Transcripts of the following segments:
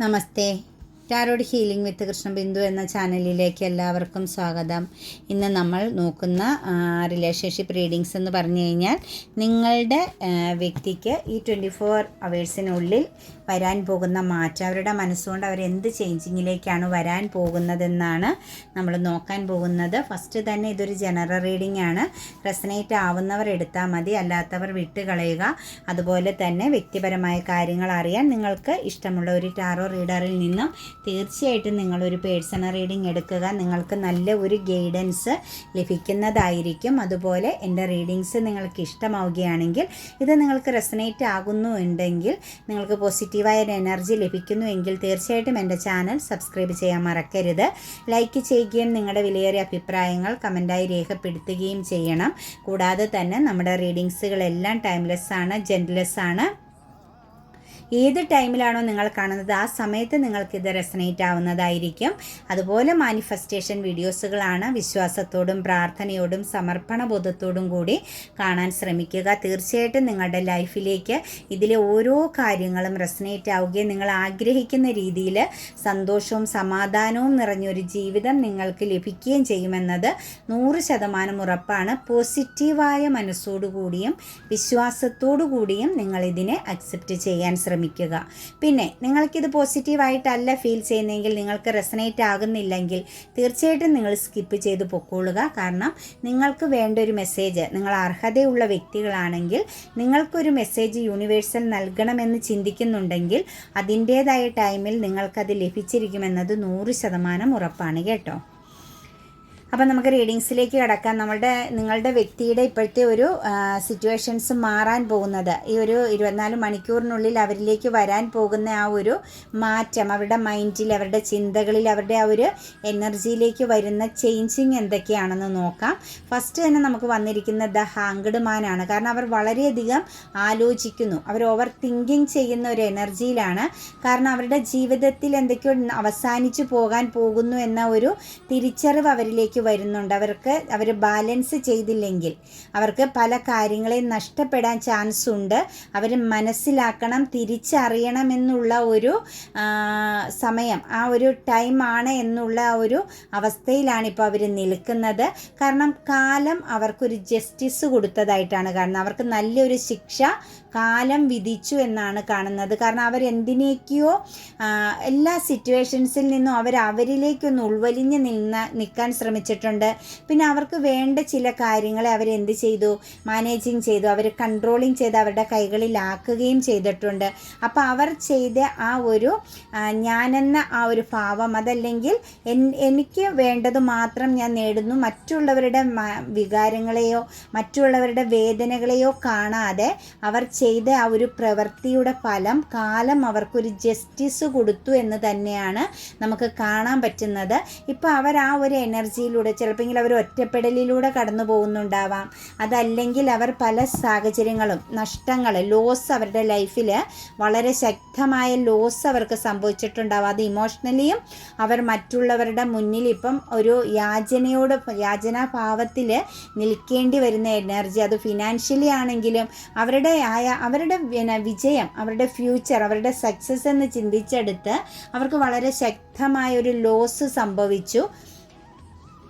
నమస్తే tarot healing വിത്ത് കൃഷ്ണബിന്ദു എന്ന ചാനലിലേക്ക് എല്ലാവർക്കും സ്വാഗതം. ഇന്ന് നമ്മൾ നോക്കുന്ന റിലേഷൻഷിപ്പ് റീഡിങ്സ് എന്ന് പറഞ്ഞു കഴിഞ്ഞാൽ നിങ്ങളുടെ വ്യക്തിക്ക് ഈ ട്വന്റി ഫോർ അവേഴ്സിനുള്ളിൽ വരാൻ പോകുന്ന മാറ്റം അവരുടെ മനസ്സുകൊണ്ട് അവർ എന്ത് ചേഞ്ചിങ്ങിലേക്കാണ് വരാൻ പോകുന്നതെന്നാണ് നമ്മൾ നോക്കാൻ പോകുന്നത്. ഫസ്റ്റ് തന്നെ ഇതൊരു ജനറൽ റീഡിംഗ് ആണ്. റെസനേറ്റ് ആവുന്നവർ എടുത്താൽ മതി അല്ലാത്തവർ വിട്ടുകളയുക. അതുപോലെ തന്നെ വ്യക്തിപരമായ കാര്യങ്ങൾ അറിയാൻ നിങ്ങൾക്ക് ഇഷ്ടമുള്ള ഒരു ടാറോ റീഡറിൽ നിന്നും തീർച്ചയായിട്ടും നിങ്ങളൊരു പേഴ്സണൽ റീഡിംഗ് എടുക്കുക. നിങ്ങൾക്ക് നല്ല ഒരു ഗൈഡൻസ് ലഭിക്കുന്നതായിരിക്കും. അതുപോലെ എന്റെ റീഡിങ്സ് നിങ്ങൾക്ക് ഇഷ്ടമാവുകയാണെങ്കിൽ ഇത് നിങ്ങൾക്ക് റെസനേറ്റ് ആകുന്നു ഉണ്ടെങ്കിൽ നിങ്ങൾക്ക് പോസിറ്റീവായ ഒരു എനർജി ലഭിക്കുന്നു എങ്കിൽ തീർച്ചയായിട്ടും എന്റെ ചാനൽ സബ്സ്ക്രൈബ് ചെയ്യാൻ മറക്കരുത്. ലൈക്ക് ചെയ്യുകയും നിങ്ങളുടെ വിലയേറിയ അഭിപ്രായങ്ങൾ കമന്റായി രേഖപ്പെടുത്തുകയും ചെയ്യണം. കൂടാതെ തന്നെ നമ്മുടെ റീഡിങ്സുകളെല്ലാം ടൈംലെസ് ആണ് ജെന്റ്ലെസ് ആണ് ഏത് ടൈമിലാണോ നിങ്ങൾ കാണുന്നത് ആ സമയത്ത് നിങ്ങൾക്കിത് റെസനേറ്റ് ആവുന്നതായിരിക്കും. അതുപോലെ മാനിഫെസ്റ്റേഷൻ വീഡിയോസുകളാണ് വിശ്വാസത്തോടും പ്രാർത്ഥനയോടും സമർപ്പണ ബോധത്തോടും കൂടി കാണാൻ ശ്രമിക്കുക. തീർച്ചയായിട്ടും നിങ്ങളുടെ ലൈഫിലേക്ക് ഇതിലെ ഓരോ കാര്യങ്ങളും റെസനേറ്റ് ആവുകയും നിങ്ങൾ ആഗ്രഹിക്കുന്ന രീതിയിൽ സന്തോഷവും സമാധാനവും നിറഞ്ഞൊരു ജീവിതം നിങ്ങൾക്ക് ലഭിക്കുകയും ചെയ്യുമെന്നത് നൂറ് ശതമാനം ഉറപ്പാണ്. പോസിറ്റീവായ മനസ്സോടുകൂടിയും വിശ്വാസത്തോടു കൂടിയും നിങ്ങളിതിനെ അക്സെപ്റ്റ് ചെയ്യാൻ ശ്രമിക്കുക. പിന്നെ നിങ്ങൾക്കിത് പോസിറ്റീവായിട്ടല്ല ഫീൽ ചെയ്യുന്നതെങ്കിൽ നിങ്ങൾക്ക് റെസനേറ്റ് ആകുന്നില്ലെങ്കിൽ തീർച്ചയായിട്ടും നിങ്ങൾ സ്കിപ്പ് ചെയ്ത് പൊക്കോളുക. കാരണം നിങ്ങൾക്ക് വേണ്ട ഒരു മെസ്സേജ് നിങ്ങൾ അർഹതയുള്ള വ്യക്തികളാണെങ്കിൽ നിങ്ങൾക്കൊരു മെസ്സേജ് യൂണിവേഴ്സൽ നൽകണമെന്ന് ചിന്തിക്കുന്നുണ്ടെങ്കിൽ അതിന്റേതായ ടൈമിൽ നിങ്ങൾക്കത് ലഭിച്ചിരിക്കുമെന്നത് നൂറ് ശതമാനം ഉറപ്പാണ് കേട്ടോ. അപ്പം നമുക്ക് റീഡിങ്സിലേക്ക് കിടക്കാം. നമ്മളുടെ നിങ്ങളുടെ വ്യക്തിയുടെ ഇപ്പോഴത്തെ ഒരു സിറ്റുവേഷൻസ് മാറാൻ പോകുന്നത്. ഈ ഒരു ഇരുപത്തിനാല് മണിക്കൂറിനുള്ളിൽ അവരിലേക്ക് വരാൻ പോകുന്ന ആ ഒരു മാറ്റം അവരുടെ മൈൻഡിൽ അവരുടെ ചിന്തകളിൽ അവരുടെ ആ ഒരു എനർജിയിലേക്ക് വരുന്ന ചേഞ്ചിങ് എന്തൊക്കെയാണെന്ന് നോക്കാം. ഫസ്റ്റ് തന്നെ നമുക്ക് വന്നിരിക്കുന്ന ദ ഹാങ്ക്ഡ് മാനാണ് കാരണം അവർ വളരെയധികം ആലോചിക്കുന്നു. അവർ ഓവർ തിങ്കിങ് ചെയ്യുന്ന ഒരു എനർജിയിലാണ് കാരണം അവരുടെ ജീവിതത്തിൽ എന്തൊക്കെയോ അവസാനിച്ചു പോകാൻ പോകുന്നു എന്ന ഒരു തിരിച്ചറിവ് അവരിലേക്ക് വരുന്നുണ്ട്. അവർക്ക് അവർ ബാലൻസ് ചെയ്തില്ലെങ്കിൽ അവർക്ക് പല കാര്യങ്ങളെയും നഷ്ടപ്പെടാൻ ചാൻസ് ഉണ്ട്. അവർ മനസ്സിലാക്കണം തിരിച്ചറിയണം എന്നുള്ള ഒരു സമയം ആ ഒരു ടൈമാണ് എന്നുള്ള ഒരു അവസ്ഥയിലാണ് ഇപ്പോൾ അവർ നിൽക്കുന്നത്. കാരണം കാലം അവർക്കൊരു ജസ്റ്റിസ് കൊടുത്തതായിട്ടാണ് കാരണം അവർക്ക് നല്ലൊരു ശിക്ഷ കാലം വിധിച്ചു എന്നാണ് കാണുന്നത്. കാരണം അവർ എന്തിനേക്കോ എല്ലാ സിറ്റുവേഷൻസിൽ നിന്നും അവർ അവരിലേക്കൊന്ന് ഉൾവലിഞ്ഞ് നിന്ന് നിൽക്കാൻ ശ്രമിച്ചിട്ടുണ്ട്. പിന്നെ അവർക്ക് വേണ്ട ചില കാര്യങ്ങളെ അവർ എന്ത് ചെയ്തു? മാനേജിങ് ചെയ്തു. അവർ കൺട്രോളിങ് ചെയ്ത് അവരുടെ കൈകളിലാക്കുകയും ചെയ്തിട്ടുണ്ട്. അപ്പോൾ അവർ ചെയ്ത ആ ഒരു ഞാനെന്ന ആ ഒരു ഭാവം അതല്ലെങ്കിൽ എനിക്ക് വേണ്ടത് മാത്രം ഞാൻ നേടുന്നു. മറ്റുള്ളവരുടെ വികാരങ്ങളെയോ മറ്റുള്ളവരുടെ വേദനകളെയോ കാണാതെ അവർ ചെയ്ത ആ ഒരു പ്രവൃത്തിയുടെ ഫലം കാലം അവർക്കൊരു ജസ്റ്റിസ് കൊടുത്തു എന്ന് തന്നെയാണ് നമുക്ക് കാണാൻ പറ്റുന്നത്. ഇപ്പോൾ അവർ ആ ഒരു എനർജിയിലൂടെ ചിലപ്പോൾ അവർ ഒറ്റപ്പെടലിലൂടെ കടന്നു പോകുന്നുണ്ടാവാം. അതല്ലെങ്കിൽ അവർ പല സാഹചര്യങ്ങളും നഷ്ടങ്ങൾ ലോസ് അവരുടെ ലൈഫിൽ വളരെ ശക്തമായ ലോസ് അവർക്ക് സംഭവിച്ചിട്ടുണ്ടാവാം. അത് ഇമോഷണലിയും അവർ മറ്റുള്ളവരുടെ മുന്നിൽ ഇപ്പം ഒരു യാചനയോട് യാചനാഭാവത്തിൽ നിൽക്കേണ്ടി വരുന്ന എനർജി അത് ഫിനാൻഷ്യലി ആണെങ്കിലും അവരുടെ ആയ അവരുടെ വിജയം അവരുടെ ഫ്യൂച്ചർ അവരുടെ സക്സസ് എന്ന് ചിന്തിച്ചെടുത്ത് അവർക്ക് വളരെ ശക്തമായ ഒരു ലോസ് സംഭവിച്ചു.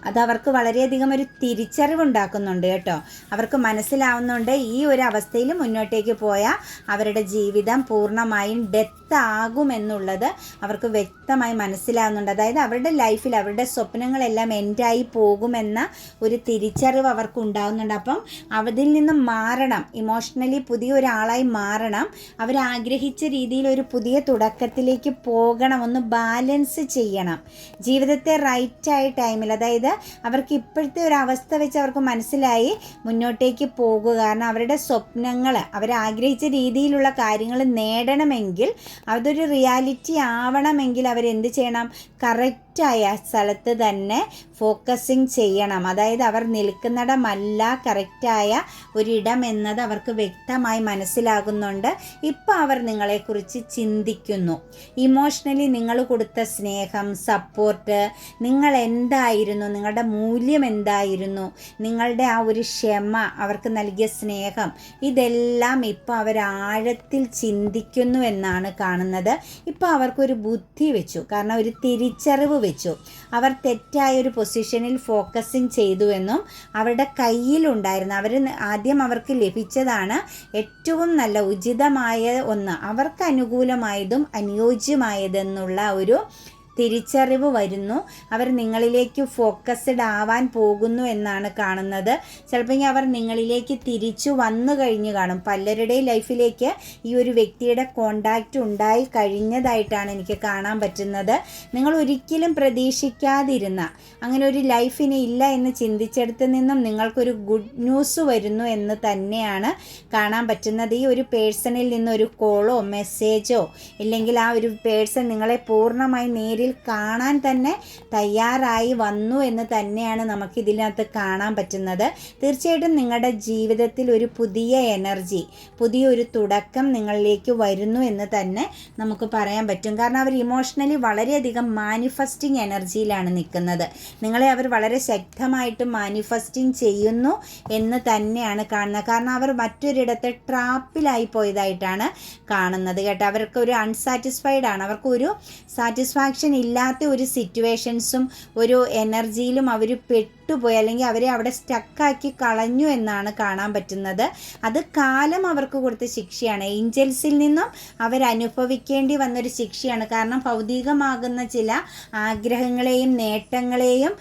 അത് അവർക്ക് വളരെയധികം ഒരു തിരിച്ചറിവുണ്ടാക്കുന്നുണ്ട് കേട്ടോ. അവർക്ക് മനസ്സിലാവുന്നുണ്ട് ഈ ഒരു അവസ്ഥയിൽ മുന്നോട്ടേക്ക് പോയാൽ അവരുടെ ജീവിതം പൂർണമായും ഡെത്ത് ആകുമെന്നുള്ളത് അവർക്ക് വ്യക്തമായി മനസ്സിലാകുന്നുണ്ട് അതായത് അവരുടെ ലൈഫിൽ അവരുടെ സ്വപ്നങ്ങളെല്ലാം എൻഡായി പോകുമെന്ന ഒരു തിരിച്ചറിവ് അവർക്ക് ഉണ്ടാകുന്നുണ്ട് അപ്പം അതിൽ നിന്ന് മാറണം. ഇമോഷണലി പുതിയ ഒരാളായി മാറണം. അവർ ആഗ്രഹിച്ച രീതിയിൽ ഒരു പുതിയ തുടക്കത്തിലേക്ക് പോകണം ഒന്ന് ബാലൻസ് ചെയ്യണം. ജീവിതത്തെ റൈറ്റായ ടൈമിൽ അതായത് അവർക്ക് ഇപ്പോഴത്തെ ഒരു അവസ്ഥ വെച്ച് അവർക്ക് മനസ്സിലായി മുന്നോട്ടേക്ക് പോകുക. കാരണം അവരുടെ സ്വപ്നങ്ങൾ അവരാഗ്രഹിച്ച രീതിയിലുള്ള കാര്യങ്ങൾ നേടണമെങ്കിൽ അതൊരു റിയാലിറ്റി ആവണമെങ്കിൽ അവരെന്ത് ചെയ്യണം? കറക്റ്റ് കറക്റ്റായ സ്ഥലത്ത് തന്നെ ഫോക്കസിങ് ചെയ്യണം. അതായത് അവർ നിൽക്കുന്നിടമല്ല കറക്റ്റായ ഒരിടം എന്നത് അവർക്ക് വ്യക്തമായി മനസ്സിലാകുന്നുണ്ട്. ഇപ്പോൾ അവർ നിങ്ങളെക്കുറിച്ച് ചിന്തിക്കുന്നു. ഇമോഷണലി നിങ്ങൾ കൊടുത്ത സ്നേഹം സപ്പോർട്ട് നിങ്ങൾ എന്തായിരുന്നു നിങ്ങളുടെ മൂല്യം എന്തായിരുന്നു നിങ്ങളുടെ ആ ഒരു ക്ഷമ അവർക്ക് നൽകിയ സ്നേഹം ഇതെല്ലാം ഇപ്പോൾ അവർ ആഴത്തിൽ ചിന്തിക്കുന്നു എന്നാണ് കാണുന്നത്. ഇപ്പോൾ അവർക്കൊരു ബുദ്ധി വെച്ചു. കാരണം ഒരു തിരിച്ചറിവ് വെച്ചു. അവർ തെറ്റായ ഒരു പൊസിഷനിൽ ഫോക്കസിങ് ചെയ്തുവെന്നും അവരുടെ കയ്യിലുണ്ടായിരുന്നു അവർ ആദ്യം അവർക്ക് ലഭിച്ചതാണ് ഏറ്റവും നല്ല ഉചിതമായ ഒന്ന്. അവർക്ക് അനുകൂലമായതും അനുയോജ്യമായതെന്നുള്ള ഒരു തിരിച്ചറിവ് വരുന്നു. അവർ നിങ്ങളിലേക്ക് ഫോക്കസ്ഡ് ആവാൻ പോകുന്നു എന്നാണ് കാണുന്നത്. ചിലപ്പോൾ അവർ നിങ്ങളിലേക്ക് തിരിച്ചു വന്നു കഴിഞ്ഞു കാണും. പലരുടെയും ലൈഫിലേക്ക് ഈ ഒരു വ്യക്തിയുടെ കോണ്ടാക്റ്റ് ഉണ്ടായി കഴിഞ്ഞതായിട്ടാണ് എനിക്ക് കാണാൻ പറ്റുന്നത്. നിങ്ങൾ ഒരിക്കലും പ്രതീക്ഷിക്കാതിരുന്ന അങ്ങനെ ഒരു ലൈഫിന് ഇല്ല എന്ന് ചിന്തിച്ചെടുത്ത് നിന്നും നിങ്ങൾക്കൊരു ഗുഡ് ന്യൂസ് വരുന്നു എന്ന് തന്നെയാണ് കാണാൻ പറ്റുന്നത്. ഈ ഒരു പേഴ്സണിൽ നിന്ന് ഒരു കോളോ മെസ്സേജോ ഇല്ലെങ്കിൽ ആ ഒരു പേഴ്സൺ നിങ്ങളെ പൂർണമായി നേരിൽ കാണാൻ തന്നെ തയ്യാറായി വന്നു എന്ന് തന്നെയാണ് നമുക്ക് ഇതിനകത്ത് കാണാൻ പറ്റുന്നത്. തീർച്ചയായിട്ടും നിങ്ങളുടെ ജീവിതത്തിൽ ഒരു പുതിയ എനർജി പുതിയൊരു തുടക്കം നിങ്ങളിലേക്ക് വരുന്നു എന്ന് തന്നെ നമുക്ക് പറയാൻ പറ്റും. കാരണം അവർ ഇമോഷണലി വളരെയധികം മാനിഫെസ്റ്റിംഗ് എനർജിയിലാണ് നിൽക്കുന്നത്. നിങ്ങളെ അവർ വളരെ ശക്തമായിട്ട് മാനിഫെസ്റ്റിംഗ് ചെയ്യുന്നു എന്ന് തന്നെയാണ് കാണുന്നത്. കാരണം അവർ മറ്റൊരിടത്തെ ട്രാപ്പിലായി പോയതായിട്ടാണ് കാണുന്നത് കേട്ടോ. അവർക്ക് ഒരു അൺസാറ്റിസ്ഫൈഡ് ആണ് അവർക്ക് ഒരു സാറ്റിസ്ഫാക്ഷൻ ഇല്ലാത്ത ഒരു സിറ്റുവേഷൻസും ഒരു എനർജിയിലും അവർ പെട്ടുപോയി അല്ലെങ്കിൽ അവരെ അവിടെ സ്റ്റക്കാക്കി കളഞ്ഞു എന്നാണ് കാണാൻ പറ്റുന്നത്. അത് കാലം അവർക്ക് കൊടുത്ത ശിക്ഷയാണ്. ഏഞ്ചൽസിൽ നിന്നും അവരനുഭവിക്കേണ്ടി വന്നൊരു ശിക്ഷയാണ്. കാരണം ഭൗതികമാകുന്ന ചില ആഗ്രഹങ്ങളെയും നേട്ടങ്ങളെയും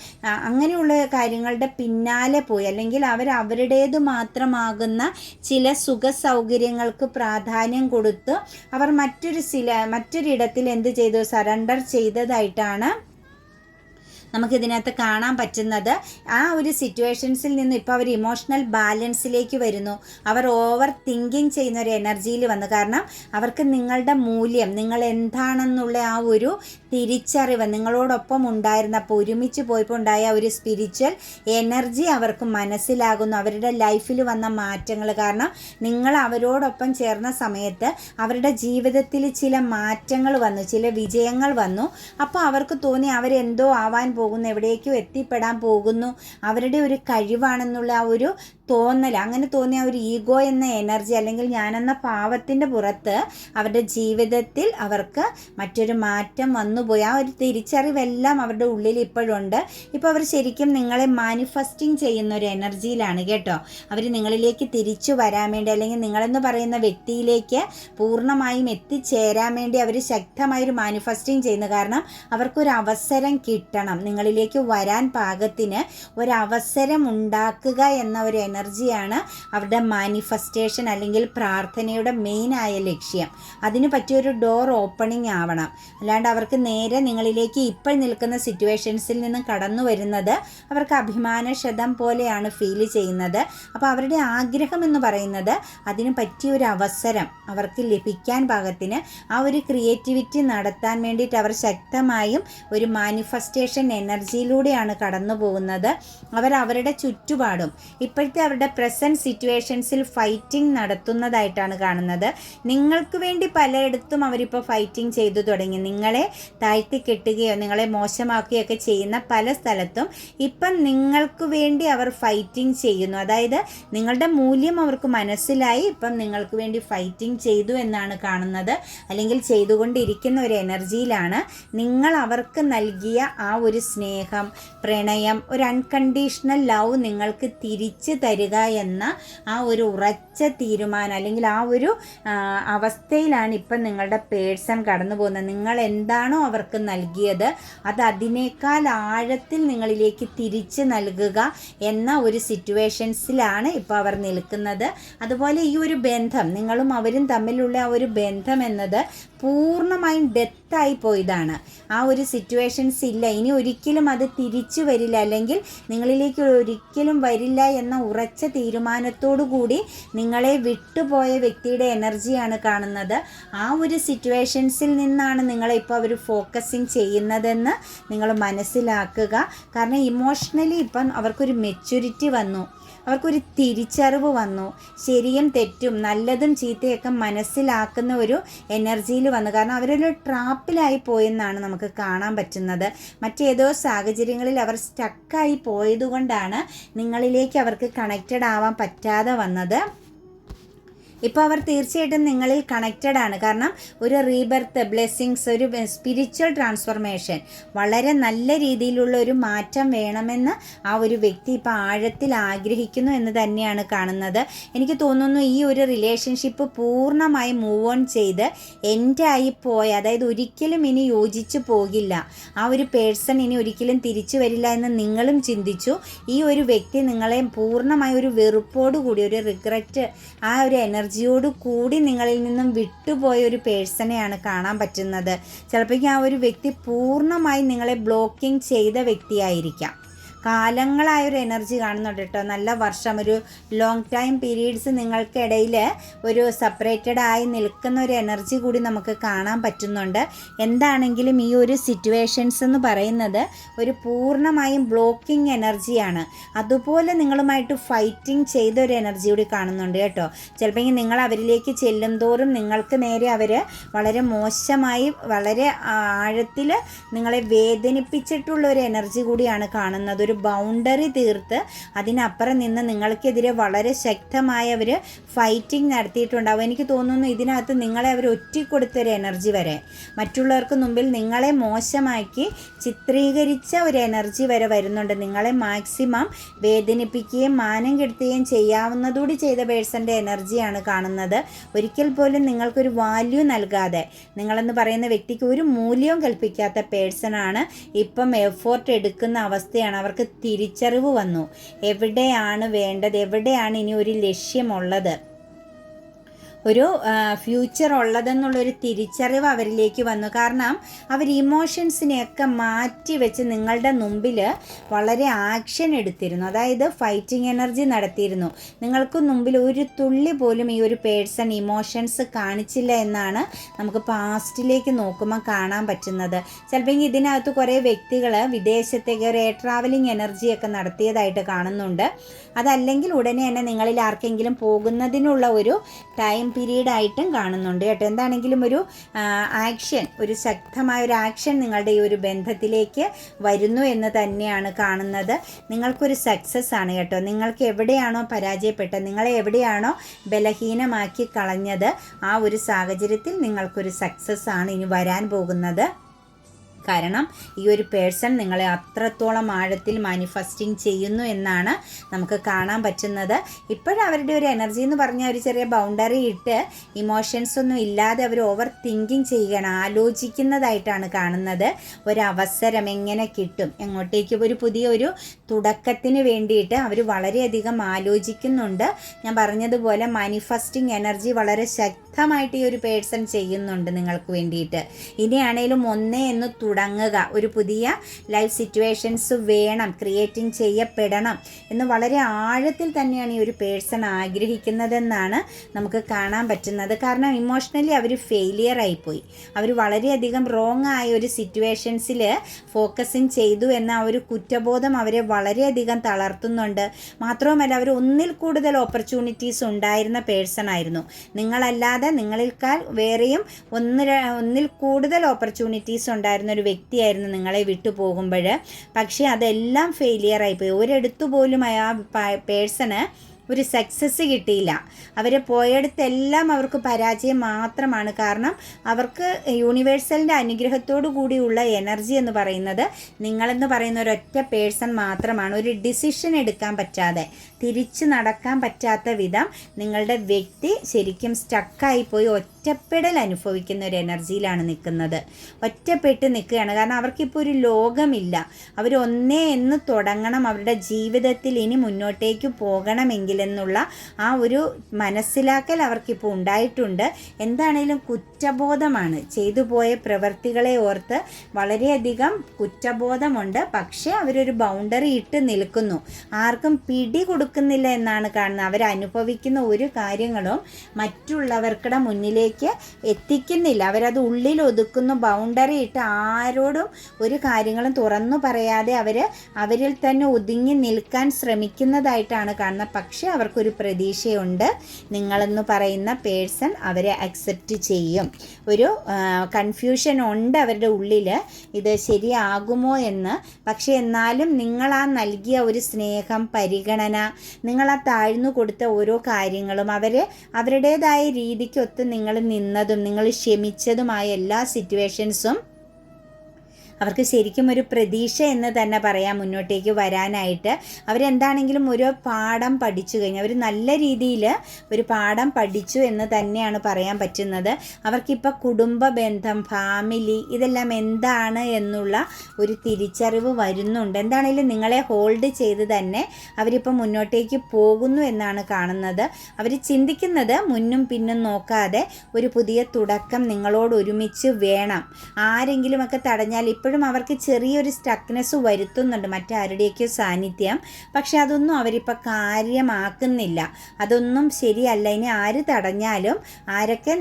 അങ്ങനെയുള്ള കാര്യങ്ങളുടെ പിന്നാലെ പോയി. അല്ലെങ്കിൽ അവർ അവരുടേത് മാത്രമാകുന്ന ചില സുഖ സൗകര്യങ്ങൾക്ക് പ്രാധാന്യം കൊടുത്ത് അവർ മറ്റൊരു ചില മറ്റൊരിടത്തിൽ എന്ത് ചെയ്തു? സറണ്ടർ ചെയ്തതായിട്ടാണ് നമുക്കിതിനകത്ത് കാണാൻ പറ്റുന്നത് ആ ഒരു സിറ്റുവേഷൻസിൽ നിന്ന് ഇപ്പോൾ അവർ ഇമോഷണൽ ബാലൻസിലേക്ക് വരുന്നു. അവർ ഓവർ തിങ്കിങ് ചെയ്യുന്ന ഒരു എനർജിയിൽ വന്നു. കാരണം അവർക്ക് നിങ്ങളുടെ മൂല്യം നിങ്ങൾ എന്താണെന്നുള്ള ആ ഒരു തിരിച്ചറിവ് നിങ്ങളോടൊപ്പം ഉണ്ടായിരുന്നപ്പോൾ ഒരുമിച്ച് പോയപ്പോൾ ഉണ്ടായ ഒരു സ്പിരിച്വൽ എനർജി അവർക്ക് മനസ്സിലാകുന്നു. അവരുടെ ലൈഫിൽ വന്ന മാറ്റങ്ങൾ. കാരണം നിങ്ങൾ അവരോടൊപ്പം ചേർന്ന സമയത്ത് അവരുടെ ജീവിതത്തിൽ ചില മാറ്റങ്ങൾ വന്നു ചില വിജയങ്ങൾ വന്നു. അപ്പോൾ അവർക്ക് തോന്നി അവരെന്തോ ആവാൻ പോകുന്നു എവിടേക്കും എത്തിപ്പെടാൻ പോകുന്നു. അവരുടെ ഒരു കഴിവാണെന്നുള്ള ആ ഒരു തോന്നൽ അങ്ങനെ തോന്നിയ ഒരു ഈഗോ എന്ന എനർജി അല്ലെങ്കിൽ ഞാനെന്ന പാവത്തിന്റെ പുറത്ത് അവരുടെ ജീവിതത്തിൽ അവർക്ക് മറ്റൊരു മാറ്റം വന്നുപോയി. ആ ഒരു തിരിച്ചറിവെല്ലാം അവരുടെ ഉള്ളിൽ ഇപ്പോഴുണ്ട് ഇപ്പോൾ അവർ ശരിക്കും നിങ്ങളെ മാനിഫെസ്റ്റിംഗ് ചെയ്യുന്ന ഒരു എനർജിയിലാണ് കേട്ടോ. അവർ നിങ്ങളിലേക്ക് തിരിച്ചു വരാൻ വേണ്ടി അല്ലെങ്കിൽ നിങ്ങളെന്ന് പറയുന്ന വ്യക്തിയിലേക്ക് പൂർണമായും എത്തിച്ചേരാൻ വേണ്ടി അവർ ശക്തമായൊരു മാനിഫെസ്റ്റിംഗ് ചെയ്യുന്നു കാരണം അവർക്കൊരു അവസരം കിട്ടണം. നിങ്ങളിലേക്ക് വരാൻ പാകത്തിന് ഒരവസരം ഉണ്ടാക്കുക എന്ന ഒരു എനർജിയാണ് അവരുടെ മാനിഫെസ്റ്റേഷൻ അല്ലെങ്കിൽ പ്രാർത്ഥനയുടെ മെയിനായ ലക്ഷ്യം. അതിന് പറ്റിയൊരു ഡോർ ഓപ്പണിംഗ് ആവണം. അല്ലാണ്ട് അവർക്ക് നേരെ നിങ്ങളിലേക്ക് ഇപ്പോൾ നിൽക്കുന്ന സിറ്റുവേഷൻസിൽ നിന്ന് കടന്നു വരുന്നത് അവർക്ക് അഭിമാനക്ഷതം പോലെയാണ് ഫീൽ ചെയ്യുന്നത്. അപ്പോൾ അവരുടെ ആഗ്രഹം എന്ന് പറയുന്നത് അതിന് പറ്റിയൊരു അവസരം അവർക്ക് ലഭിക്കാൻ പാകത്തിന് ആ ഒരു ക്രിയേറ്റിവിറ്റി നടത്താൻ വേണ്ടിയിട്ട് അവർ ശക്തമായും ഒരു മാനിഫെസ്റ്റേഷൻ എനർജിയിലൂടെയാണ് കടന്നു പോകുന്നത് അവർ അവരുടെ ചുറ്റുപാടും ഇപ്പോഴത്തെ അവരുടെ പ്രസന്റ് സിറ്റുവേഷൻസിൽ ഫൈറ്റിംഗ് നടത്തുന്നതായിട്ടാണ് കാണുന്നത്. നിങ്ങൾക്ക് വേണ്ടി പലയിടത്തും അവരിപ്പോൾ ഫൈറ്റിംഗ് ചെയ്തു തുടങ്ങി. നിങ്ങളെ താഴ്ത്തി കെട്ടുകയോ നിങ്ങളെ മോശമാക്കുകയൊക്കെ ചെയ്യുന്ന പല സ്ഥലത്തും ഇപ്പം നിങ്ങൾക്ക് വേണ്ടി അവർ ഫൈറ്റിംഗ് ചെയ്യുന്നു. അതായത് നിങ്ങളുടെ മൂല്യം അവർക്ക് മനസ്സിലായി ഇപ്പം നിങ്ങൾക്ക് വേണ്ടി ഫൈറ്റിംഗ് ചെയ്തു എന്നാണ് കാണുന്നത്. അല്ലെങ്കിൽ ചെയ്തുകൊണ്ടിരിക്കുന്ന ഒരു എനർജിയിലാണ് നിങ്ങൾ അവർക്ക് നൽകിയ ആ ഒരു സ്നേഹം പ്രണയം ഒരു അൺകണ്ടീഷണൽ ലവ് നിങ്ങൾക്ക് തിരിച്ച് തരിക എന്ന ആ ഒരു ഉറച്ച തീരുമാനം അല്ലെങ്കിൽ ആ ഒരു അവസ്ഥയിലാണ് ഇപ്പം നിങ്ങളുടെ പേഴ്സൺ കടന്നു പോകുന്നത്. നിങ്ങൾ എന്താണോ അവർക്ക് നൽകിയത് അത് അതിനേക്കാൾ ആഴത്തിൽ നിങ്ങളിലേക്ക് തിരിച്ച് നൽകുക എന്ന ഒരു സിറ്റുവേഷൻസിലാണ് ഇപ്പോൾ അവർ നിൽക്കുന്നത്. അതുപോലെ ഈ ഒരു ബന്ധം നിങ്ങളും അവരും തമ്മിലുള്ള ആ ഒരു ബന്ധം എന്നത് പൂർണമായും ഡെത്തായി പോയതാണ്. ആ ഒരു സിറ്റുവേഷൻസ് ഇല്ല. ഇനി ഒരിക്കലും അത് തിരിച്ചു വരില്ല. അല്ലെങ്കിൽ നിങ്ങളിലേക്ക് ഒരിക്കലും വരില്ല എന്ന ഉറച്ച തീരുമാനത്തോടു കൂടി നിങ്ങളെ വിട്ടുപോയ വ്യക്തിയുടെ എനർജിയാണ് കാണുന്നത്. ആ ഒരു സിറ്റുവേഷൻസിൽ നിന്നാണ് നിങ്ങളെ ഇപ്പോൾ അവർ ഫോക്കസിങ് ചെയ്യുന്നതെന്ന് നിങ്ങൾ മനസ്സിലാക്കുക. കാരണം ഇമോഷണലി ഇപ്പം അവർക്കൊരു മെച്യൂരിറ്റി വന്നു. അവർക്കൊരു തിരിച്ചറിവ് വന്നു. ശരിയും തെറ്റും നല്ലതും ചീത്തയൊക്കെ മനസ്സിലാക്കുന്ന ഒരു എനർജിയിൽ വന്നു. കാരണം അവരൊരു ട്രാപ്പിലായി പോയെന്നാണ് നമുക്ക് കാണാൻ പറ്റുന്നത്. മറ്റേതോ സാഹചര്യങ്ങളിൽ അവർ സ്റ്റക്കായി പോയതുകൊണ്ടാണ് നിങ്ങളിലേക്ക് അവർക്ക് കണക്റ്റഡ് ആവാൻ പറ്റാതെ വന്നത്. ഇപ്പോൾ അവർ തീർച്ചയായിട്ടും നിങ്ങളിൽ കണക്റ്റഡ് ആണ്. കാരണം ഒരു റീബർത്ത് ബ്ലെസ്സിങ്സ് ഒരു സ്പിരിച്വൽ ട്രാൻസ്ഫർമേഷൻ വളരെ നല്ല രീതിയിലുള്ള ഒരു മാറ്റം വേണമെന്ന് ആ ഒരു വ്യക്തി ഇപ്പോൾ ആഴത്തിൽ ആഗ്രഹിക്കുന്നു എന്ന് തന്നെയാണ് കാണുന്നത്. എനിക്ക് തോന്നുന്നു ഈ ഒരു റിലേഷൻഷിപ്പ് പൂർണമായി മൂവ് ഓൺ ചെയ്ത് എന്റെ ആയി പോയ അതായത് ഒരിക്കലും ഇനി യോജിച്ചു പോകില്ല. ആ ഒരു പേഴ്സൺ ഇനി ഒരിക്കലും തിരിച്ചു വരില്ല എന്ന് നിങ്ങളും ചിന്തിച്ചു. ഈ ഒരു വ്യക്തി നിങ്ങളെ പൂർണമായ ഒരു വെറുപ്പോടു കൂടി ഒരു റിഗ്രറ്റ് ആ ഒരു എനർജി എനർജിയോട് കൂടി നിങ്ങളിൽ നിന്നും വിട്ടുപോയ ഒരു പേഴ്സണെയാണ് കാണാൻ പറ്റുന്നത്. ചിലപ്പോഴേക്കും ആ ഒരു വ്യക്തി പൂർണമായി നിങ്ങളെ ബ്ലോക്കിംഗ് ചെയ്ത വ്യക്തിയായിരിക്കാം. കാലങ്ങളായൊരു എനർജി കാണുന്നുണ്ട് കേട്ടോ. നല്ല വർഷം ഒരു ലോങ് ടൈം പീരീഡ്സ് നിങ്ങൾക്കിടയിൽ ഒരു സെപ്പറേറ്റഡ് ആയി നിൽക്കുന്ന ഒരു എനർജി കൂടി നമുക്ക് കാണാൻ പറ്റുന്നുണ്ട്. എന്താണെങ്കിലും ഈ ഒരു സിറ്റുവേഷൻസ് എന്ന് പറയുന്നത് ഒരു പൂർണമായും ബ്ലോക്കിംഗ് എനർജിയാണ് അതുപോലെ നിങ്ങളുമായിട്ട് ഫൈറ്റിംഗ് ചെയ്ത ഒരു എനർജി കൂടി കാണുന്നുണ്ട് കേട്ടോ. ചിലപ്പോൾ നിങ്ങൾ അവരിലേക്ക് ചെല്ലും തോറും നിങ്ങൾക്ക് നേരെ അവർ വളരെ മോശമായി വളരെ ആഴത്തിൽ നിങ്ങളെ വേദനിപ്പിച്ചിട്ടുള്ള ഒരു എനർജി കൂടിയാണ് കാണുന്നത്. ഒരു ഒരു ബൗണ്ടറി തീർത്ത് അതിനപ്പുറം നിന്ന് നിങ്ങൾക്കെതിരെ വളരെ ശക്തമായ അവർ ഫൈറ്റിംഗ് നടത്തിയിട്ടുണ്ടാവും. എനിക്ക് തോന്നുന്നു ഇതിനകത്ത് നിങ്ങളെ അവർ ഒറ്റിക്കൊടുത്തൊരു എനർജി വരെ. മറ്റുള്ളവർക്ക് മുമ്പിൽ നിങ്ങളെ മോശമാക്കി ചിത്രീകരിച്ച ഒരു എനർജി വരെ വരുന്നുണ്ട്. നിങ്ങളെ മാക്സിമം വേദനിപ്പിക്കുകയും മാനം കെടുത്തുകയും ചെയ്യാവുന്നതുകൂടി ചെയ്ത പേഴ്സന്റെ എനർജിയാണ് കാണുന്നത്. ഒരിക്കൽ പോലും നിങ്ങൾക്കൊരു വാല്യൂ നൽകാതെ നിങ്ങളെന്ന് പറയുന്ന വ്യക്തിക്ക് ഒരു മൂല്യവും കൽപ്പിക്കാത്ത പേഴ്സണാണ് ഇപ്പം എഫോർട്ട് എടുക്കുന്ന അവസ്ഥയാണ്. അവർക്ക് തിരിച്ചറിവ് വന്നു. എവിടെയാണ് വേണ്ടത്? എവിടെയാണ് ഇനി ഒരു ലക്ഷ്യമുള്ളത്? ഒരു ഫ്യൂച്ചർ ഉള്ളതെന്നുള്ളൊരു തിരിച്ചറിവ് അവരിലേക്ക് വന്നു. കാരണം അവർ ഇമോഷൻസിനെയൊക്കെ മാറ്റി വെച്ച് നിങ്ങളുടെ മുമ്പിൽ വളരെ ആക്ഷൻ എടുത്തിരുന്നു. അതായത് ഫൈറ്റിംഗ് എനർജി നടത്തിയിരുന്നു. നിങ്ങൾക്ക് മുമ്പിൽ ഒരു തുള്ളി പോലും ഈ ഒരു പേഴ്സൺ ഇമോഷൻസ് കാണിച്ചില്ല എന്നാണ് നമുക്ക് പാസ്റ്റിലേക്ക് നോക്കുമ്പോൾ കാണാൻ പറ്റുന്നത്. ചിലപ്പോൾ ഇതിനകത്ത് കുറേ വ്യക്തികൾ വിദേശത്തേക്ക് ഒരു എയർ ട്രാവലിംഗ് എനർജിയൊക്കെ നടത്തിയതായിട്ട് കാണുന്നുണ്ട്. അതല്ലെങ്കിൽ ഉടനെ തന്നെ നിങ്ങളിൽ ആർക്കെങ്കിലും പോകുന്നതിനുള്ള ഒരു ടൈം പീരീഡ് ആയിട്ടും കാണുന്നുണ്ട് കേട്ടോ. എന്താണെങ്കിലും ഒരു ആക്ഷൻ ഒരു ശക്തമായ ഒരു ആക്ഷൻ നിങ്ങളുടെ ഈ ഒരു ബന്ധത്തിലേക്ക് വരുന്നു എന്ന് തന്നെയാണ് കാണുന്നത്. നിങ്ങൾക്കൊരു സക്സസ് ആണ് കേട്ടോ. നിങ്ങൾക്ക് എവിടെയാണോ പരാജയപ്പെട്ടത് നിങ്ങളെ എവിടെയാണോ ബലഹീനമാക്കി കളഞ്ഞത് ആ ഒരു സാഹചര്യത്തിൽ നിങ്ങൾക്കൊരു സക്സസ് ആണ് ഇനി വരാൻ പോകുന്നത്. കാരണം ഈ ഒരു പേഴ്സൺ നിങ്ങളെ അത്രത്തോളം ആഴത്തിൽ മാനിഫെസ്റ്റിംഗ് ചെയ്യുന്നു എന്നാണ് നമുക്ക് കാണാൻ പറ്റുന്നത്. ഇപ്പോഴവരുടെ ഒരു എനർജി എന്ന് പറഞ്ഞാൽ ഒരു ചെറിയ ബൗണ്ടറി ഇട്ട് ഇമോഷൻസ് ഒന്നും ഇല്ലാതെ അവർ ഓവർ തിങ്കിങ് ചെയ്യുകയാണ് ആലോചിക്കുന്നതായിട്ടാണ് കാണുന്നത്. ഒരവസരം എങ്ങനെ കിട്ടും? എങ്ങോട്ടേക്ക് ഒരു പുതിയ ഒരു തുടക്കത്തിന് വേണ്ടിയിട്ട് അവർ വളരെയധികം ആലോചിക്കുന്നുണ്ട്. ഞാൻ പറഞ്ഞതുപോലെ മാനിഫെസ്റ്റിംഗ് എനർജി വളരെ ശക്തമായിട്ട് ഈ ഒരു പേഴ്സൺ ചെയ്യുന്നുണ്ട് നിങ്ങൾക്ക് വേണ്ടിയിട്ട്. ഇനിയാണേലും ഒന്നേ എന്ന് തുടങ്ങുക. ഒരു പുതിയ ലൈഫ് സിറ്റുവേഷൻസ് വേണം. ക്രിയേറ്റിംഗ് ചെയ്യപ്പെടണം. എന്ന് വളരെ ആഴത്തിൽ തന്നെയാണ് ഈ ഒരു പേഴ്സൺ ആഗ്രഹിക്കുന്നതെന്നാണ് നമുക്ക് കാണാൻ പറ്റുന്നത്. കാരണം ഇമോഷണലി അവർ ഫെയിലിയർ ആയിപ്പോയി. അവർ വളരെയധികം റോങ് ആയ ഒരു സിറ്റുവേഷൻസിൽ ഫോക്കസിങ് ചെയ്തു എന്ന ഒരു കുറ്റബോധം അവരെ വളരെയധികം തളർത്തുന്നുണ്ട്. മാത്രവുമല്ല അവർ ഒന്നിൽ കൂടുതൽ ഓപ്പർച്യൂണിറ്റീസ് ഉണ്ടായിരുന്ന പേഴ്സൺ ആയിരുന്നു. നിങ്ങളല്ലാതെ നിങ്ങളേക്കാൾ വേറെയും ഒന്ന് ഒന്നിൽ കൂടുതൽ ഓപ്പർച്യൂണിറ്റീസ് ഉണ്ടായിരുന്ന ഒരു വ്യക്തിയായിരുന്നു നിങ്ങളെ വിട്ടു പോകുമ്പോൾ. പക്ഷേ അതെല്ലാം ഫെയിലിയർ ആയിപ്പോയി ഒരിടത്തു പോലും ആ പേഴ്സണ് ഒരു സക്സസ് കിട്ടിയില്ല. അവർ പോയടുത്തെല്ലാം അവർക്ക് പരാജയം മാത്രമാണ്. കാരണം അവർക്ക് യൂണിവേഴ്സലിന്റെ അനുഗ്രഹത്തോടു കൂടിയുള്ള എനർജി എന്ന് പറയുന്നത് നിങ്ങളെന്ന് പറയുന്ന ഒരൊറ്റ പേഴ്സൺ മാത്രമാണ്. ഒരു ഡിസിഷൻ എടുക്കാൻ പറ്റാതെ തിരിച്ചു നടക്കാൻ പറ്റാത്ത വിധം നിങ്ങളുടെ വ്യക്തി ശരിക്കും സ്റ്റക്കായി പോയി ഒറ്റ ഒറ്റപ്പെടൽ അനുഭവിക്കുന്ന ഒരു എനർജിയിലാണ് നിൽക്കുന്നത്. ഒറ്റപ്പെട്ട് നിൽക്കുകയാണ്. കാരണം അവർക്കിപ്പോൾ ഒരു ലോകമില്ല. അവർ ഒന്നേ എന്ന് തുടങ്ങണം. അവരുടെ ജീവിതത്തിൽ ഇനി മുന്നോട്ടേക്ക് പോകണമെങ്കിലെന്നുള്ള ആ ഒരു മനസ്സിലാക്കൽ അവർക്കിപ്പോൾ ഉണ്ടായിട്ടുണ്ട്. എന്താണേലും കുറ്റബോധമാണ്. ചെയ്തു പോയ പ്രവൃത്തികളെ ഓർത്ത് വളരെയധികം കുറ്റബോധമുണ്ട്. പക്ഷേ അവരൊരു ബൗണ്ടറി ഇട്ട് നിൽക്കുന്നു. ആർക്കും പിടി കൊടുക്കുന്നില്ല എന്നാണ് കാണുന്നത്. അവരനുഭവിക്കുന്ന ഒരു കാര്യങ്ങളും മറ്റുള്ളവർക്കിടെ മുന്നിലേക്ക് എത്തിക്കുന്നില്ല. അവരത് ഉള്ളിൽ ഒതുക്കുന്നു ബൗണ്ടറി ഇട്ട് ആരോടും ഒരു കാര്യങ്ങളും തുറന്നു പറയാതെ അവർ അവരിൽ തന്നെ ഒതുങ്ങി നിൽക്കാൻ ശ്രമിക്കുന്നതായിട്ടാണ് കാണുന്നത്. പക്ഷേ അവർക്കൊരു പ്രതീക്ഷയുണ്ട്. നിങ്ങളെന്ന് പറയുന്ന പേഴ്സൺ അവരെ അക്സെപ്റ്റ് ചെയ്യും. ഒരു കൺഫ്യൂഷൻ ഉണ്ട് അവരുടെ ഉള്ളിൽ. ഇത് ശരിയാകുമോ എന്ന്. പക്ഷേ എന്നാലും നിങ്ങൾ ആ നൽകിയ ഒരു സ്നേഹം പരിഗണന നിങ്ങൾ ആ താഴ്ന്നു കൊടുത്ത ഓരോ കാര്യങ്ങളും അവർ അവരുടേതായ രീതിക്കൊത്ത് നിങ്ങൾ നിന്നതും നിങ്ങൾ ക്ഷമിച്ചതുമായ എല്ലാ സിറ്റുവേഷൻസും അവർക്ക് ശരിക്കും ഒരു പ്രതീക്ഷ എന്ന് തന്നെ പറയാം മുന്നോട്ടേക്ക് വരാനായിട്ട്. അവരെന്താണെങ്കിലും ഒരു പാഠം പഠിച്ചു കഴിഞ്ഞാൽ അവർ നല്ല രീതിയിൽ ഒരു പാഠം പഠിച്ചു എന്ന് തന്നെയാണ് പറയാൻ പറ്റുന്നത്. അവർക്കിപ്പോൾ കുടുംബ ബന്ധം ഫാമിലി ഇതെല്ലാം എന്താണ് എന്നുള്ള ഒരു തിരിച്ചറിവ് വരുന്നുണ്ട്. എന്താണെങ്കിലും നിങ്ങളെ ഹോൾഡ് ചെയ്ത് തന്നെ അവരിപ്പോൾ മുന്നോട്ടേക്ക് പോകുന്നു എന്നാണ് കാണുന്നത്. അവർ ചിന്തിക്കുന്നത് മുന്നും പിന്നും നോക്കാതെ ഒരു പുതിയ തുടക്കം നിങ്ങളോട് ഒരുമിച്ച് വേണം. ആരെങ്കിലുമൊക്കെ തടഞ്ഞാൽ ഇപ്പോഴും അവർക്ക് ചെറിയൊരു സ്റ്റക്നെസ് വരുത്തുന്നുണ്ട് മറ്റാരുടെയൊക്കെ സാന്നിധ്യം. പക്ഷെ അതൊന്നും അവരിപ്പോൾ കാര്യമാക്കുന്നില്ല. അതൊന്നും ശരിയല്ല. ഇനി ആര് തടഞ്ഞാലും ആരൊക്കെ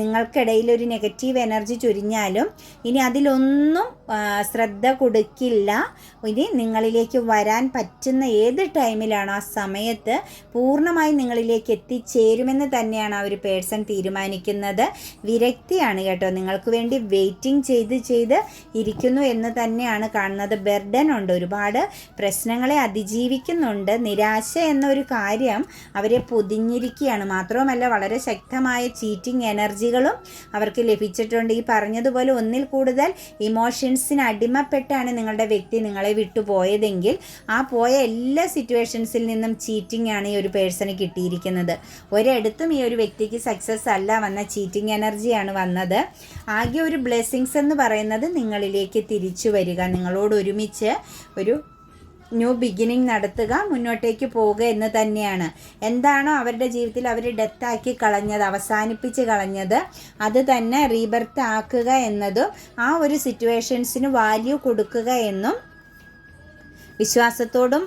നിങ്ങൾക്കിടയിൽ ഒരു നെഗറ്റീവ് എനർജി ചൊരിഞ്ഞാലും ഇനി അതിലൊന്നും ശ്രദ്ധ കൊടുക്കില്ല. ഇനി നിങ്ങളിലേക്ക് വരാൻ പറ്റുന്ന ഏത് ടൈമിലാണോ ആ സമയത്ത് പൂർണമായി നിങ്ങളിലേക്ക് എത്തിച്ചേരുമെന്ന് തന്നെയാണ് ആ ഒരു പേഴ്സൺ തീരുമാനിക്കുന്നത്. വിരക്തിയാണ് കേട്ടോ. നിങ്ങൾക്ക് വേണ്ടി വെയിറ്റിംഗ് ചെയ്ത് ചെയ്ത് ഇരിക്കുന്നു. എന്ന് തന്നെയാണ് കാണുന്നത്. ബെർഡൻ ഉണ്ട് ഒരുപാട് പ്രശ്നങ്ങളെ അതിജീവിക്കുന്നുണ്ട്. നിരാശ എന്നൊരു കാര്യം അവരെ പൊതിഞ്ഞിരിക്കുകയാണ്. മാത്രവുമല്ല വളരെ ശക്തമായ ചീറ്റിംഗ് എനർജികളും അവർക്ക് ലഭിച്ചിട്ടുണ്ട്. ഈ പറഞ്ഞതുപോലെ ഒന്നിൽ കൂടുതൽ ഇമോഷൻസിന് അടിമപ്പെട്ടാണ് നിങ്ങളുടെ വ്യക്തി നിങ്ങളെ വിട്ടുപോയതെങ്കിൽ ആ പോയ എല്ലാ സിറ്റുവേഷൻസിൽ നിന്നും ചീറ്റിംഗ് ആണ് ഈ ഒരു പേഴ്സണ് കിട്ടിയിരിക്കുന്നത്. ഒരിടത്തും ഈ ഒരു വ്യക്തിക്ക് സക്സസ് അല്ല വന്ന ചീറ്റിംഗ് എനർജിയാണ് വന്നത്. ആകെ ഒരു ബ്ലെസ്സിങ്സ് എന്ന് പറയുന്നത് നിങ്ങളിലേക്ക് തിരിച്ചു വരിക. നിങ്ങളോട് ഒരുമിച്ച് ഒരു ന്യൂ ബിഗിനിങ് നടത്തുക മുന്നോട്ടേക്ക് പോവുക എന്ന് തന്നെയാണ്. എന്താണോ അവരുടെ ജീവിതത്തിൽ അവർ ഡെത്താക്കി കളഞ്ഞത് അവസാനിപ്പിച്ച് കളഞ്ഞത് അത് തന്നെ റീബർത്ത് ആക്കുക എന്നതും ആ ഒരു സിറ്റുവേഷൻസിന് വാല്യൂ കൊടുക്കുക എന്നും വിശ്വാസത്തോടും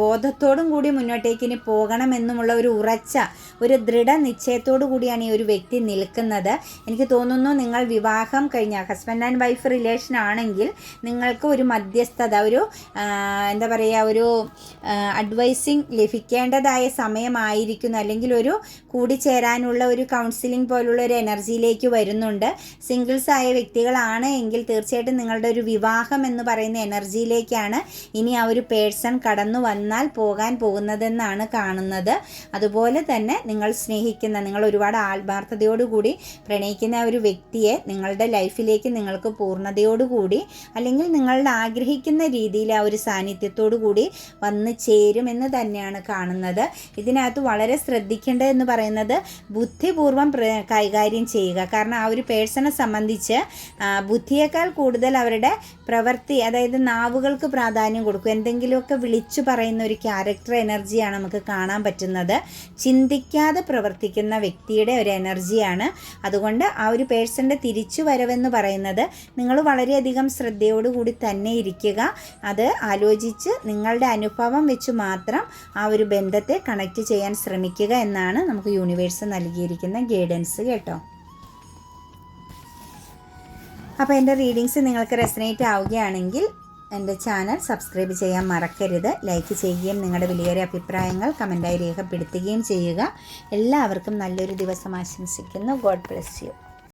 ബോധത്തോടും കൂടി മുന്നോട്ടേക്ക് ഇനി പോകണമെന്നുമുള്ള ഒരു ഉറച്ച ഒരു ദൃഢനിശ്ചയത്തോടു കൂടിയാണ് ഈ ഒരു വ്യക്തി നിൽക്കുന്നത്. എനിക്ക് തോന്നുന്നു നിങ്ങൾ വിവാഹം കഴിഞ്ഞ ഹസ്ബൻഡ് ആൻഡ് വൈഫ് റിലേഷൻ ആണെങ്കിൽ നിങ്ങൾക്ക് ഒരു മധ്യസ്ഥത ഒരു എന്താ പറയുക ഒരു അഡ്വൈസിങ് ലഭിക്കേണ്ടതായ സമയമായിരിക്കുന്നു. അല്ലെങ്കിൽ ഒരു കൂടിച്ചേരാനുള്ള ഒരു കൗൺസിലിംഗ് പോലുള്ള ഒരു എനർജിയിലേക്ക് വരുന്നുണ്ട്. സിംഗിൾസ് ആയ വ്യക്തികളാണ് എങ്കിൽ തീർച്ചയായിട്ടും നിങ്ങളുടെ ഒരു വിവാഹം എന്ന് പറയുന്ന എനർജിയിലേക്കാണ് ഇനി ആ ഒരു പേഴ്സൺ കടന്നു വന്നാൽ പോകാൻ പോകുന്നതെന്നാണ് കാണുന്നത്. അതുപോലെ തന്നെ നിങ്ങൾ സ്നേഹിക്കുന്ന നിങ്ങൾ ഒരുപാട് ആത്മാർത്ഥതയോടുകൂടി പ്രണയിക്കുന്ന ഒരു വ്യക്തിയെ നിങ്ങളുടെ ലൈഫിലേക്ക് നിങ്ങൾക്ക് പൂർണതയോടുകൂടി അല്ലെങ്കിൽ നിങ്ങളുടെ ആഗ്രഹിക്കുന്ന രീതിയിൽ ആ ഒരു സാന്നിധ്യത്തോടു കൂടി വന്ന് ചേരുമെന്ന് തന്നെയാണ് കാണുന്നത്. ഇതിനകത്ത് വളരെ ശ്രദ്ധിക്കേണ്ടത് എന്ന് പറയുന്നത് ബുദ്ധിപൂർവം കൈകാര്യം ചെയ്യുക. കാരണം ആ ഒരു പേഴ്സണെ സംബന്ധിച്ച് ബുദ്ധിയേക്കാൾ കൂടുതൽ അവരുടെ പ്രവൃത്തി അതായത് നാവുകൾക്ക് പ്രാധാന്യം കൊടുക്കും. എന്തെങ്കിലുമൊക്കെ വിളിച്ചു പറയുന്ന ഒരു ക്യാരക്ടർ എനർജിയാണ് നമുക്ക് കാണാൻ പറ്റുന്നത്. ചിന്തിക്കാതെ പ്രവർത്തിക്കുന്ന വ്യക്തിയുടെ ഒരു എനർജിയാണ് അതുകൊണ്ട് ആ ഒരു പേഴ്സന്റെ തിരിച്ചു വരവെന്ന് പറയുന്നത് നിങ്ങൾ വളരെയധികം ശ്രദ്ധയോടുകൂടി തന്നെ ഇരിക്കുക. അത് ആലോചിച്ച് നിങ്ങളുടെ അനുഭവം വെച്ച് മാത്രം ആ ഒരു ബന്ധത്തെ കണക്ട് ചെയ്യാൻ ശ്രമിക്കുക എന്നാണ് നമുക്ക് യൂണിവേഴ്സ് നൽകിയിരിക്കുന്ന ഗൈഡൻസ് കേട്ടോ. അപ്പോൾ എന്റെ റീഡിങ്സ് നിങ്ങൾക്ക് റെസനേറ്റ് ആവുകയാണെങ്കിൽ എന്റെ ചാനൽ സബ്സ്ക്രൈബ് ചെയ്യാൻ മറക്കരുത്. ലൈക്ക് ചെയ്യുകയും നിങ്ങളുടെ വിലയേറിയ അഭിപ്രായങ്ങൾ കമന്റായി രേഖപ്പെടുത്തുകയും ചെയ്യുക. എല്ലാവർക്കും നല്ലൊരു ദിവസം ആശംസിക്കുന്നു. God bless you.